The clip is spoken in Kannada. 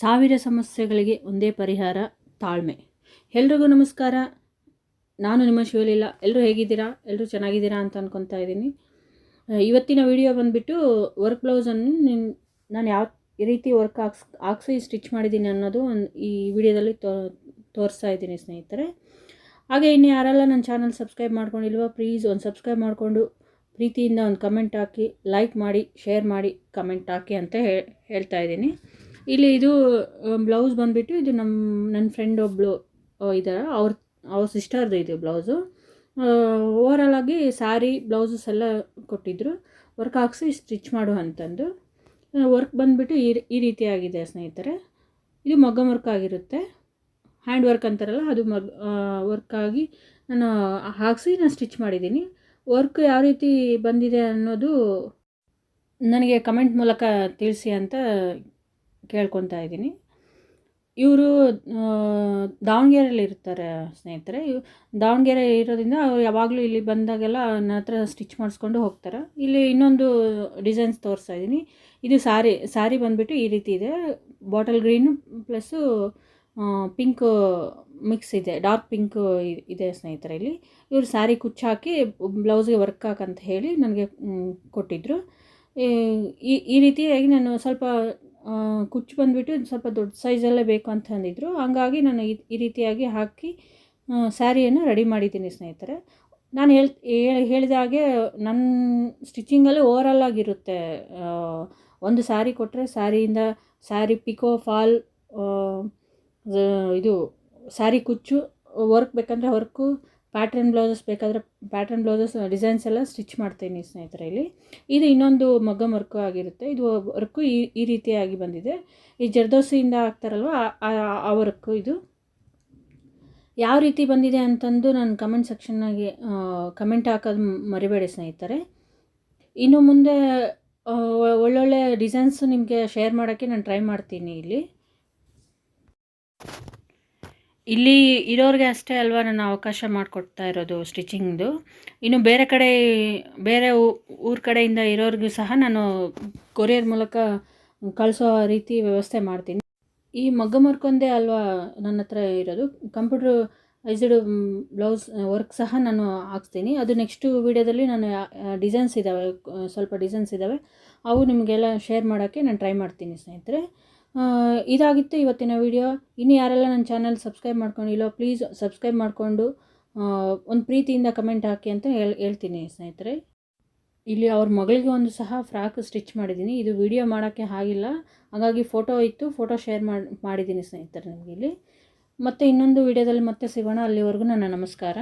ಸಾವಿರ ಸಮಸ್ಯೆಗಳಿಗೆ ಒಂದೇ ಪರಿಹಾರ, ತಾಳ್ಮೆ. ಎಲ್ರಿಗೂ ನಮಸ್ಕಾರ. ನಾನು ನಿಮ್ಮ ಶಿವಲೀಲ. ಎಲ್ಲರೂ ಹೇಗಿದ್ದೀರಾ? ಎಲ್ಲರೂ ಚೆನ್ನಾಗಿದ್ದೀರಾ ಅಂತ ಅನ್ಕೊತಾ ಇದ್ದೀನಿ. ಇವತ್ತಿನ ವಿಡಿಯೋ ಬಂದುಬಿಟ್ಟು ವರ್ಕ್ ಬ್ಲೌಸನ್ನು ನಿನ್ ನಾನು ಯಾವ ರೀತಿ ವರ್ಕ್ ಹಾಕ್ಸ್, ಹಾಕ್ಸಿ ಸ್ಟಿಚ್ ಮಾಡಿದ್ದೀನಿ ಅನ್ನೋದು ಒಂದು ಈ ವಿಡಿಯೋದಲ್ಲಿ ತೋರಿಸ್ತಾ ಇದ್ದೀನಿ ಸ್ನೇಹಿತರೆ. ಹಾಗೆ ಇನ್ನು ಯಾರೆಲ್ಲ ನನ್ನ ಚಾನಲ್ ಸಬ್ಸ್ಕ್ರೈಬ್ ಮಾಡ್ಕೊಂಡಿಲ್ವೋ, ಪ್ಲೀಸ್ ಒಂದು ಸಬ್ಸ್ಕ್ರೈಬ್ ಮಾಡಿಕೊಂಡು ಪ್ರೀತಿಯಿಂದ ಒಂದು ಕಮೆಂಟ್ ಹಾಕಿ, ಲೈಕ್ ಮಾಡಿ, ಶೇರ್ ಮಾಡಿ, ಕಮೆಂಟ್ ಹಾಕಿ ಅಂತ ಹೇಳ್ತಾ ಇದ್ದೀನಿ. ಇಲ್ಲಿ ಇದು ಬ್ಲೌಸ್ ಬಂದುಬಿಟ್ಟು ಇದು ನಮ್ಮ ನನ್ನ ಫ್ರೆಂಡ್ ಒಬ್ಬಳು ಇದ್ದಾರೆ ಅವ್ರ ಅವ್ರ ಸಿಸ್ಟರ್ದು ಇದು ಬ್ಲೌಸು ಓವರಾಲ್ ಆಗಿ ಸ್ಯಾರಿ ಬ್ಲೌಸಸ್ ಎಲ್ಲ ಕೊಟ್ಟಿದ್ದರು ವರ್ಕ್ ಹಾಕ್ಸಿ ಸ್ಟಿಚ್ ಮಾಡು ಅಂತಂದು. ವರ್ಕ್ ಬಂದುಬಿಟ್ಟು ಈ ಈ ರೀತಿಯಾಗಿದೆ ಸ್ನೇಹಿತರೆ. ಇದು ಮಗ್ಗಮ್ ವರ್ಕ್ ಆಗಿರುತ್ತೆ. ಹ್ಯಾಂಡ್ ವರ್ಕ್ ಅಂತಾರಲ್ಲ, ಅದು ಮಗ್ ವರ್ಕ್ ಆಗಿ ನಾನು ಹಾಕಿಸಿ ನಾನು ಸ್ಟಿಚ್ ಮಾಡಿದ್ದೀನಿ. ವರ್ಕ್ ಯಾವ ರೀತಿ ಬಂದಿದೆ ಅನ್ನೋದು ನನಗೆ ಕಮೆಂಟ್ ಮೂಲಕ ತಿಳಿಸಿ ಅಂತ ಕೇಳ್ಕೊತಾ ಇದ್ದೀನಿ. ಇವರು ದಾವಣಗೆರೆಯಲ್ಲಿ ಇರ್ತಾರೆ ಸ್ನೇಹಿತರೆ. ಇವ್, ದಾವಣಗೆರೆ ಇರೋದ್ರಿಂದ ಅವ್ರು ಯಾವಾಗಲೂ ಇಲ್ಲಿ ಬಂದಾಗೆಲ್ಲ ನನ್ನ ಹತ್ರ ಸ್ಟಿಚ್ ಮಾಡಿಸ್ಕೊಂಡು ಹೋಗ್ತಾರೆ. ಇಲ್ಲಿ ಇನ್ನೊಂದು ಡಿಸೈನ್ಸ್ ತೋರಿಸ್ತಾ ಇದ್ದೀನಿ. ಇದು ಸ್ಯಾರಿ ಸ್ಯಾರಿ ಬಂದುಬಿಟ್ಟು ಈ ರೀತಿ ಇದೆ. Bottle green plus pink mix ಇದೆ. ಡಾರ್ಕ್ ಪಿಂಕ್ ಇದೆ ಸ್ನೇಹಿತರೆ ಇಲ್ಲಿ. ಇವರು ಸ್ಯಾರಿ ಕುಚ್ಚು ಹಾಕಿ, ಬ್ಲೌಸ್ಗೆ ವರ್ಕ್ ಹಾಕಂತ ಹೇಳಿ ನನಗೆ ಕೊಟ್ಟಿದ್ದರು ಈ ಈ ರೀತಿಯಾಗಿ ನಾನು ಸ್ವಲ್ಪ ಕುಚ್ಚು ಬಂದುಬಿಟ್ಟು ಸ್ವಲ್ಪ ದೊಡ್ಡ ಸೈಜಲ್ಲೇ ಬೇಕು ಅಂತ ಅಂದಿದ್ರು. ಹಾಗಾಗಿ ನಾನು ಈ ರೀತಿಯಾಗಿ ಹಾಕಿ ಸ್ಯಾರಿಯನ್ನು ರೆಡಿ ಮಾಡಿದ್ದೀನಿ ಸ್ನೇಹಿತರೆ. ನಾನು ಹೇಳ್- ಹೇಳಿದ ಹಾಗೆ ನನ್ನ ಸ್ಟಿಚಿಂಗಲ್ಲಿ ಓವರಾಲ್ ಆಗಿರುತ್ತೆ. ಒಂದು ಸ್ಯಾರಿ ಕೊಟ್ಟರೆ ಸ್ಯಾರಿಯಿಂದ ಸ್ಯಾರಿ ಪಿಕೋ, ಫಾಲ್ ಇದು ಸ್ಯಾರಿ ಕುಚ್ಚು, ವರ್ಕ್ ಬೇಕಂದರೆ ವರ್ಕು ಪ್ಯಾಟ್ರನ್ ಬ್ಲೌಸಸ್ ಬೇಕಾದರೆ ಪ್ಯಾಟ್ರನ್ ಬ್ಲೌಸಸ್ ಡಿಸೈನ್ಸ್ ಎಲ್ಲ ಸ್ಟಿಚ್ ಮಾಡ್ತೀನಿ ಸ್ನೇಹಿತರೆ ಇಲ್ಲಿ ಇದು ಇನ್ನೊಂದು ಮಗ್ಗಮ್ ವರ್ಕು ಆಗಿರುತ್ತೆ. ಇದು ವರ್ಕು ಈ ಈ ರೀತಿಯಾಗಿ ಬಂದಿದೆ. ಈ ಜರ್ದೋಸಿಯಿಂದ ಹಾಕ್ತಾರಲ್ವ, ಆ- ವರ್ಕು ಇದು. ಯಾವ ರೀತಿ ಬಂದಿದೆ ಅಂತಂದು ನಾನು ಕಮೆಂಟ್ ಸೆಕ್ಷನ್ನಾಗಿ ಕಮೆಂಟ್ ಹಾಕೋದು ಮರಿಬೇಡಿ ಸ್ನೇಹಿತರೆ. ಇನ್ನು ಮುಂದೆ ಒಳ್ಳೊಳ್ಳೆ ಡಿಸೈನ್ಸ್ ನಿಮಗೆ ಶೇರ್ ಮಾಡೋಕ್ಕೆ ನಾನು ಟ್ರೈ ಮಾಡ್ತೀನಿ ಇಲ್ಲಿ. ಇಲ್ಲಿ ಇರೋರಿಗೆ ಅಷ್ಟೇ ಅಲ್ವಾ ನಾನು ಅವಕಾಶ ಮಾಡಿಕೊಡ್ತಾ ಇರೋದು ಸ್ಟಿಚಿಂಗ್ದು. ಇನ್ನು ಬೇರೆ ಕಡೆ, ಬೇರೆ ಊರ ಕಡೆಯಿಂದ ಇರೋರಿಗೂ ಸಹ ನಾನು ಕೊರಿಯರ್ ಮೂಲಕ ಕಳಿಸೋ ರೀತಿ ವ್ಯವಸ್ಥೆ ಮಾಡ್ತೀನಿ. ಈ ಮಗ್ಗ ಮರ್ಕೊಂದೇ ಅಲ್ವಾ ನನ್ನ ಹತ್ರ ಇರೋದು. ಕಂಪ್ಯೂಟರ್ ಐಸ್ಡ್ ಬ್ಲೌಸ್ ವರ್ಕ್ ಸಹ ನಾನು ಹಾಕ್ತೀನಿ ಅದು ನೆಕ್ಸ್ಟು ವೀಡಿಯೋದಲ್ಲಿ ನಾನು ಡಿಸೈನ್ಸ್ ಇದ್ದಾವೆ ಸ್ವಲ್ಪ ಡಿಸೈನ್ಸ್ ಇದ್ದಾವೆ ಅವು ನಿಮಗೆಲ್ಲ ಶೇರ್ ಮಾಡೋಕ್ಕೆ ನಾನು ಟ್ರೈ ಮಾಡ್ತೀನಿ ಸ್ನೇಹಿತರೆ. ಇದಾಗಿತ್ತು ಇವತ್ತಿನ ವಿಡಿಯೋ ಇನ್ನು ಯಾರೆಲ್ಲ ನನ್ನ ಚಾನಲ್ ಸಬ್ಸ್ಕ್ರೈಬ್ ಮಾಡ್ಕೊಂಡಿಲ್ಲೋ ಪ್ಲೀಸ್ ಸಬ್ಸ್ಕ್ರೈಬ್ ಮಾಡಿಕೊಂಡು ಒಂದು ಪ್ರೀತಿಯಿಂದ ಕಮೆಂಟ್ ಹಾಕಿ ಅಂತ ಹೇಳ್, ಹೇಳ್ತೀನಿ ಸ್ನೇಹಿತರೆ. ಇಲ್ಲಿ ಅವ್ರ ಮಗಳಿಗೆ ಒಂದು ಸಹ ಫ್ರಾಕ್ ಸ್ಟಿಚ್ ಮಾಡಿದ್ದೀನಿ. ಇದು ವಿಡಿಯೋ ಮಾಡೋಕ್ಕೆ ಆಗಿಲ್ಲ. ಹಾಗಾಗಿ ಫೋಟೋ ಇತ್ತು. ಫೋಟೋ ಶೇರ್ ಮಾಡಿ, ಮಾಡಿದ್ದೀನಿ ಸ್ನೇಹಿತರೆ ನಿಮಗೆ ಇಲ್ಲಿ. ಮತ್ತು ಇನ್ನೊಂದು ವಿಡಿಯೋದಲ್ಲಿ ಮತ್ತೆ ಸಿಗೋಣ. ಅಲ್ಲಿವರೆಗೂ ನನ್ನ ನಮಸ್ಕಾರ.